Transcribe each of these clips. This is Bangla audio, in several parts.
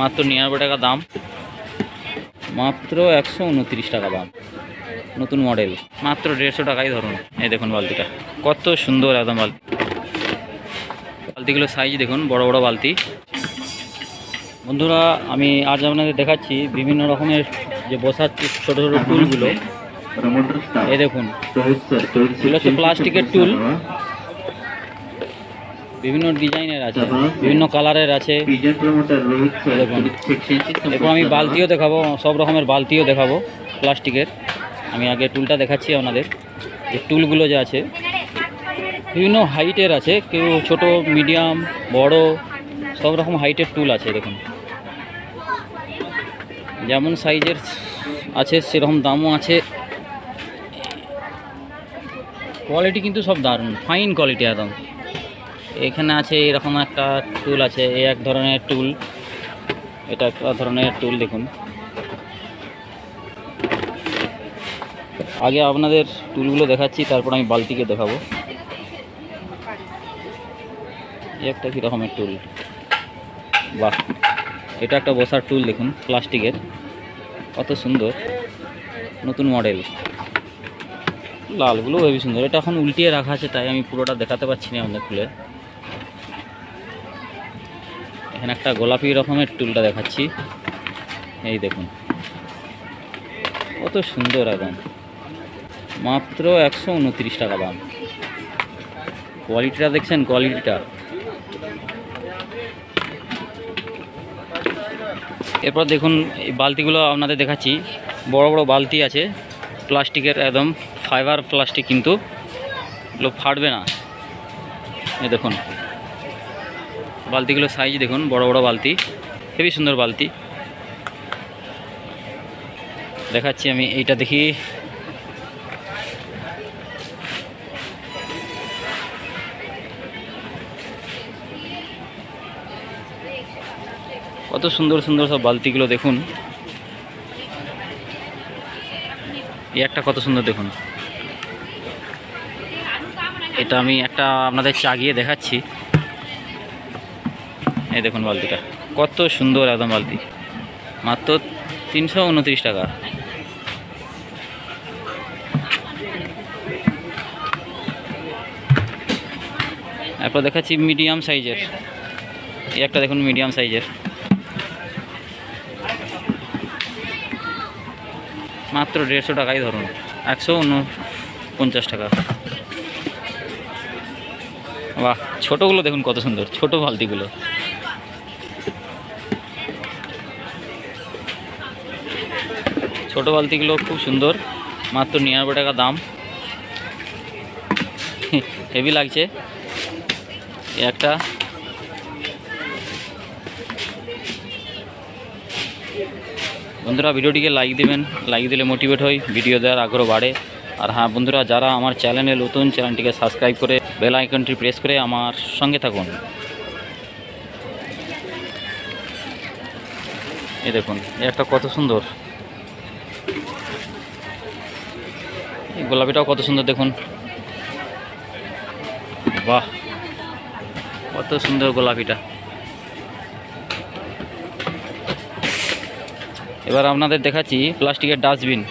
মাত্র নিরানব্বই টাকা দাম। মাত্র একশো উনত্রিশ টাকা দাম। নতুন মডেল। মাত্র দেড়শো টাকাই ধরুন। এই দেখুন বালতিটা। কত সুন্দর একদম বালতি। বালতিগুলো সাইজ দেখুন, বড় বড় বালতি। বন্ধুরা, আমি আজ আপনাদের দেখাচ্ছি বিভিন্ন রকমের যে বসার ছোটো ছোটো টুলগুলো এই দেখুন। হচ্ছে প্লাস্টিকের টুল বিভিন্ন ডিজাইনের আছে বিভিন্ন কালারের আছে। দেখুন। এরপর আমি বালতিও দেখাবো সব রকমের বালতিও দেখাবো প্লাস্টিকের। আমি আগে টুলটা দেখাচ্ছি আপনাদের। যে টুলগুলো যে আছে বিভিন্ন হাইটের আছে কেউ ছোট মিডিয়াম বড় সব রকম হাইটের টুল আছে দেখুন। যেমন সাইজের আছে সেরকম দামও আছে। কোয়ালিটি কিন্তু সব দারুণ ফাইন কোয়ালিটি একদম। এখানে আছে এরকম একটা টুল আছে এই এক ধরনের টুল এটা একটা ধরনের টুল দেখুন। আগে আপনাদের টুলগুলো দেখাচ্ছি, তারপর আমি বালতিকে দেখাবো। একটা কী রকমের টুল বাহ, এটা একটা বসার টুল দেখুন, প্লাস্টিকের। কত সুন্দর, নতুন মডেল লালগুলো হেবি সুন্দর। এটা এখন উল্টিয়ে রাখা আছে, তাই আমি পুরোটা দেখাতে পারছি না আমাদের খুলে এখানে একটা গোলাপি রকমের টুলটা দেখাচ্ছি। এই দেখুন। কত সুন্দর একদম মাত্র একশো উনত্রিশ টাকা দাম। কোয়ালিটিটা দেখছেন, কোয়ালিটিটা। এরপর দেখুন, এই বালতিগুলো আপনাদের দেখাচ্ছি। বড় বড় বালতি আছে। প্লাস্টিকের একদম ফাইবার প্লাস্টিক কিন্তু। এগুলো ফাটবে না। এই দেখুন। বালতিগুলো সাইজ দেখুন, বড় বড় বালতি হেবি সুন্দর বালতি। দেখাচ্ছি আমি এইটা দেখি। কত সুন্দর সুন্দর সব বালতিগুলো দেখুন। এই একটা কত সুন্দর দেখুন। এটা আমি একটা আপনাদের চাগিয়ে দেখাচ্ছি। এই দেখুন বালতিটা। কত সুন্দর একদম বালতি। মাত্র তিনশো উনত্রিশ টাকা। এরপর দেখাচ্ছি মিডিয়াম সাইজের। এই একটা দেখুন মিডিয়াম সাইজের। মাত্র দেড়শো টাকাই ধরুন। একশো উনপঞ্চাশ টাকা। বাহ, ছোটোগুলো দেখুন কত সুন্দর। ছোটো বালতিগুলো। ছোট বালতিগুলো খুব সুন্দর, মাত্র নিরানব্বই টাকা দাম। হেভি লাগছে। একটা। বন্ধুরা, ভিডিওটিকে লাইক দেবেন লাইক দিলে মোটিভেট হই ভিডিও দেওয়ার আগ্রহ বাড়ে। আর হ্যাঁ বন্ধুরা, যারা আমার চ্যানেলে নতুন চ্যানেলটিকে সাবস্ক্রাইব করে বেল আইকনটি প্রেস করে আমার সঙ্গে থাকুন। এ দেখুন একটা কত সুন্দর। গোলাপিটাও কত সুন্দর দেখুন। বাহ, কত সুন্দর গোলাপিটা। এবার আপনাদের দেখাচ্ছি প্লাস্টিকের ডাস্টবিন।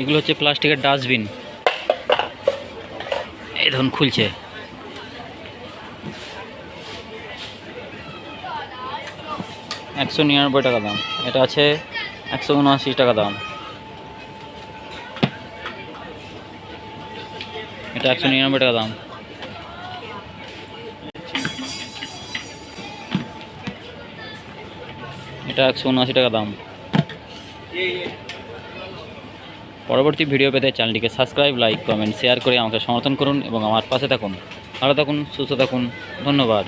এগুলো হচ্ছে প্লাস্টিকের ডাস্টবিন। এই ধরুন খুলছে। একশো নিরানব্বই টাকা দাম। এটা আছে একশো উনআশি টাকা দাম। এটা একশো নিরানব্বই টাকা দাম। এটা একশো উনআশি টাকা দাম। পরবর্তী ভিডিও পেতে চ্যানেলটিকে সাবস্ক্রাইব, লাইক, কমেন্ট, শেয়ার করে আমাকে সমর্থন করুন এবং আমার পাশে থাকুন। ভালো থাকুন, সুস্থ থাকুন। ধন্যবাদ।